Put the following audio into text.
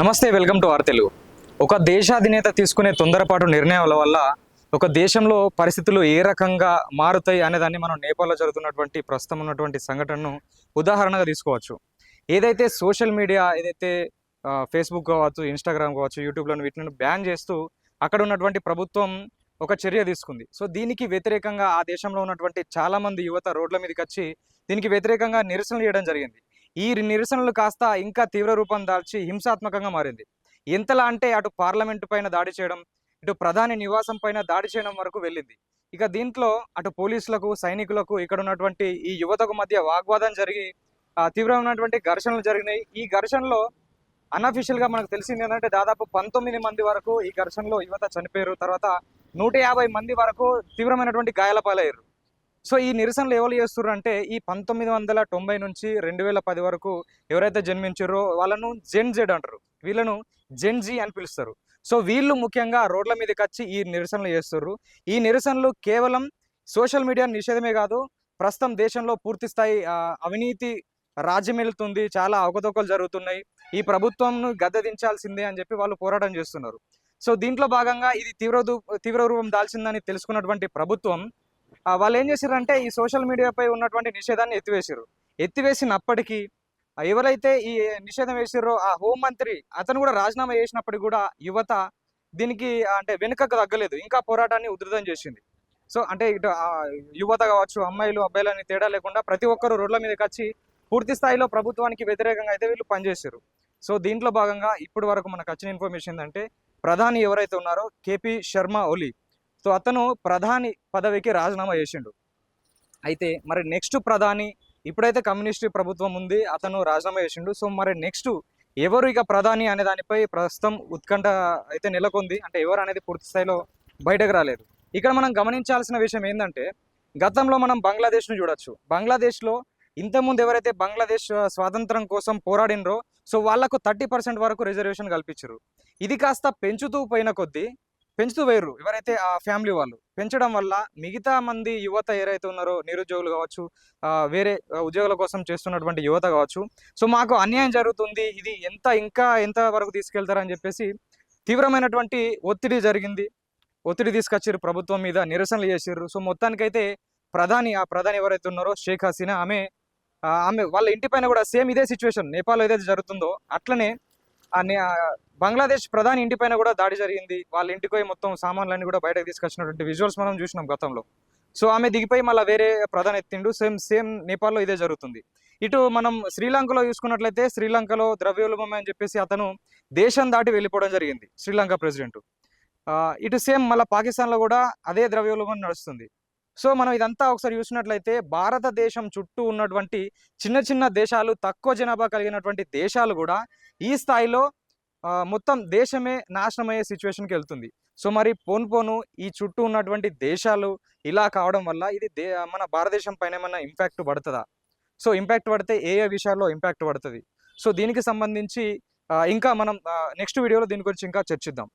నమస్తే welcome to are Telugu. ఒక దేశాధినేత తీసుకునే తొందరపాటు నిర్ణయాల వల్ల ఒక దేశంలో పరిస్థితులు ఏ రకంగా మారుతాయి అనేదాన్ని మనం నేపాల్లో జరుగుతున్నటువంటి ప్రస్తుతం ఉన్నటువంటి సంఘటనను ఉదాహరణగా తీసుకోవచ్చు. ఏదైతే సోషల్ మీడియా ఏదైతే ఫేస్బుక్ కావచ్చు ఇన్స్టాగ్రామ్ కావచ్చు యూట్యూబ్లో వీటిని బ్యాన్ చేస్తూ అక్కడ ఉన్నటువంటి ప్రభుత్వం ఒక చర్య తీసుకుంది. సో దీనికి వ్యతిరేకంగా ఆ దేశంలో ఉన్నటువంటి చాలామంది యువత రోడ్ల మీదకి వచ్చి దీనికి వ్యతిరేకంగా నిరసనలు చేయడం జరిగింది. ఈ నిరసనలు కాస్త ఇంకా తీవ్ర రూపం దాల్చి హింసాత్మకంగా మారింది. ఎంతలా అంటే అటు పార్లమెంటు పైన దాడి చేయడం ఇటు ప్రధాని నివాసం పైన దాడి చేయడం వరకు వెళ్ళింది. ఇక దీంట్లో అటు పోలీసులకు సైనికులకు ఇక్కడ ఉన్నటువంటి ఈ యువతకు మధ్య వాగ్వాదం జరిగి తీవ్రమైనటువంటి ఘర్షణలు జరిగినాయి. ఈ ఘర్షణలో అన్అఫీషియల్గా మనకు తెలిసింది ఏంటంటే దాదాపు పంతొమ్మిది మంది వరకు ఈ ఘర్షణలో యువత చనిపోయారు. తర్వాత నూట యాభై మంది వరకు తీవ్రమైనటువంటి గాయాల పాలయ్యారు. సో ఈ నిరసనలు ఎవరు చేస్తున్నారు అంటే ఈ పంతొమ్మిది వందల తొంభై నుంచి రెండు వేల పది వరకు ఎవరైతే జన్మించారో వాళ్ళను జెన్ జెడ్ అంటారు. వీళ్ళను జెన్ జీ అని పిలుస్తారు. సో వీళ్ళు ముఖ్యంగా రోడ్ల మీదకి వచ్చి ఈ నిరసనలు చేస్తున్నారు ఈ నిరసనలు కేవలం సోషల్ మీడియా నిషేధమే కాదు ప్రస్తుతం దేశంలో పూర్తి స్థాయి అవినీతి రాజ్యమేలుతుంది చాలా అవకతవకలు జరుగుతున్నాయి. ఈ ప్రభుత్వంను గద్దెదించాల్సిందే అని చెప్పి వాళ్ళు పోరాటం చేస్తున్నారు. సో దీంట్లో భాగంగా ఇది తీవ్ర తీవ్ర రూపం దాల్చిందని తెలుసుకున్నటువంటి ప్రభుత్వం వాళ్ళు ఏం చేశారంటే ఈ సోషల్ మీడియాపై ఉన్నటువంటి నిషేధాన్ని ఎత్తివేశారు ఎత్తివేసినప్పటికీ ఎవరైతే ఈ నిషేధం వేసారో ఆ హోంమంత్రి అతను కూడా రాజీనామా చేసినప్పటికీ కూడా యువత దీనికి అంటే వెనుకకు తగ్గలేదు. ఇంకా పోరాటాన్ని ఉధృతం చేసింది. సో అంటే ఇటు యువత కావచ్చు అమ్మాయిలు అబ్బాయిలు తేడా లేకుండా ప్రతి ఒక్కరు రోడ్ల మీదకి వచ్చి పూర్తి స్థాయిలో ప్రభుత్వానికి వ్యతిరేకంగా అయితే వీళ్ళు పనిచేశారు సో దీంట్లో భాగంగా ఇప్పటి వరకు మనకు వచ్చిన ఇన్ఫర్మేషన్ ఏంటంటే ప్రధాని ఎవరైతే ఉన్నారో కేపీ శర్మ ఒలి సో అతను ప్రధాని పదవికి రాజీనామా చేసిండు. అయితే మరి నెక్స్ట్ ప్రధాని ఇప్పుడైతే కమ్యూనిస్ట్ ప్రభుత్వం ఉంది అతను రాజీనామా చేసిండు. సో మరి నెక్స్ట్ ఎవరు ఇక ప్రధాని అనే దానిపై ప్రస్తుతం ఉత్కంఠ అయితే నెలకొంది. అంటే ఎవరు అనేది పూర్తి స్థాయిలో బయటకు రాలేదు. ఇక్కడ మనం గమనించాల్సిన విషయం ఏంటంటే గతంలో మనం బంగ్లాదేశ్ను చూడొచ్చు. బంగ్లాదేశ్లో ఇంతకుముందు ఎవరైతే బంగ్లాదేశ్ స్వాతంత్రం కోసం పోరాడినరో సో వాళ్ళకు థర్టీ పర్సెంట్ వరకు రిజర్వేషన్ కల్పించరు ఇది కాస్త పెంచుతూ పోయిన కొద్దీ పెంచుతూ వేయరు ఎవరైతే ఆ ఫ్యామిలీ వాళ్ళు. పెంచడం వల్ల మిగతా మంది యువత ఏరైతే ఉన్నారో నిరుద్యోగులు కావచ్చు వేరే ఉద్యోగుల కోసం చేస్తున్నటువంటి యువత కావచ్చు. సో మాకు అన్యాయం జరుగుతుంది. ఇది ఎంత ఇంకా ఎంత వరకు తీసుకెళ్తారని చెప్పేసి తీవ్రమైనటువంటి ఒత్తిడి జరిగింది. ఒత్తిడి తీసుకొచ్చారు ప్రభుత్వం మీద నిరసనలు చేసారు సో మొత్తానికైతే ప్రధాని ఆ ప్రధాని ఎవరైతే ఉన్నారో షేక్ హసీనా ఆమె ఆమె వాళ్ళ ఇంటి పైన కూడా సేమ్ ఇదే సిచ్యువేషన్. నేపాల్ ఏదైతే జరుగుతుందో అట్లనే బంగ్లాదేశ్ ప్రధాని ఇంటి పైన కూడా దాడి జరిగింది. వాళ్ళ ఇంటికి పోయి మొత్తం సామాన్లన్నీ కూడా బయటకు తీసుకొచ్చినటువంటి విజువల్స్ మనం చూసినాం గతంలో. సో ఆమె దిగిపోయి మళ్ళీ వేరే ప్రధాని ఎత్తిండు. సేమ్ సేమ్ నేపాల్లో ఇదే జరుగుతుంది. ఇటు మనం శ్రీలంకలో చూసుకున్నట్లయితే శ్రీలంకలో ద్రవ్యోల్బణం అని చెప్పేసి అతను దేశం దాటి వెళ్ళిపోవడం జరిగింది శ్రీలంక ప్రెసిడెంట్. ఇటు సేమ్ మళ్ళీ పాకిస్తాన్లో కూడా అదే ద్రవ్యోల్బం నడుస్తుంది. సో మనం ఇదంతా ఒకసారి చూసినట్లయితే భారతదేశం చుట్టూ ఉన్నటువంటి చిన్న చిన్న దేశాలు తక్కువ జనాభా కలిగినటువంటి దేశాలు కూడా ఈ స్థాయిలో మొత్తం దేశమే నాశనమయ్యే సిచ్యువేషన్కి వెళ్తుంది. సో మరి పోను పోను ఈ చుట్టూ ఉన్నటువంటి దేశాలు ఇలా కావడం వల్ల ఇది దే మన భారతదేశం పైన ఏమైనా ఇంపాక్ట్ పడుతుందా? సో ఇంపాక్ట్ పడితే ఏ ఏ విషయాల్లో ఇంపాక్ట్ పడుతుంది? సో దీనికి సంబంధించి ఇంకా మనం నెక్స్ట్ వీడియోలో దీని గురించి ఇంకా చర్చిద్దాం.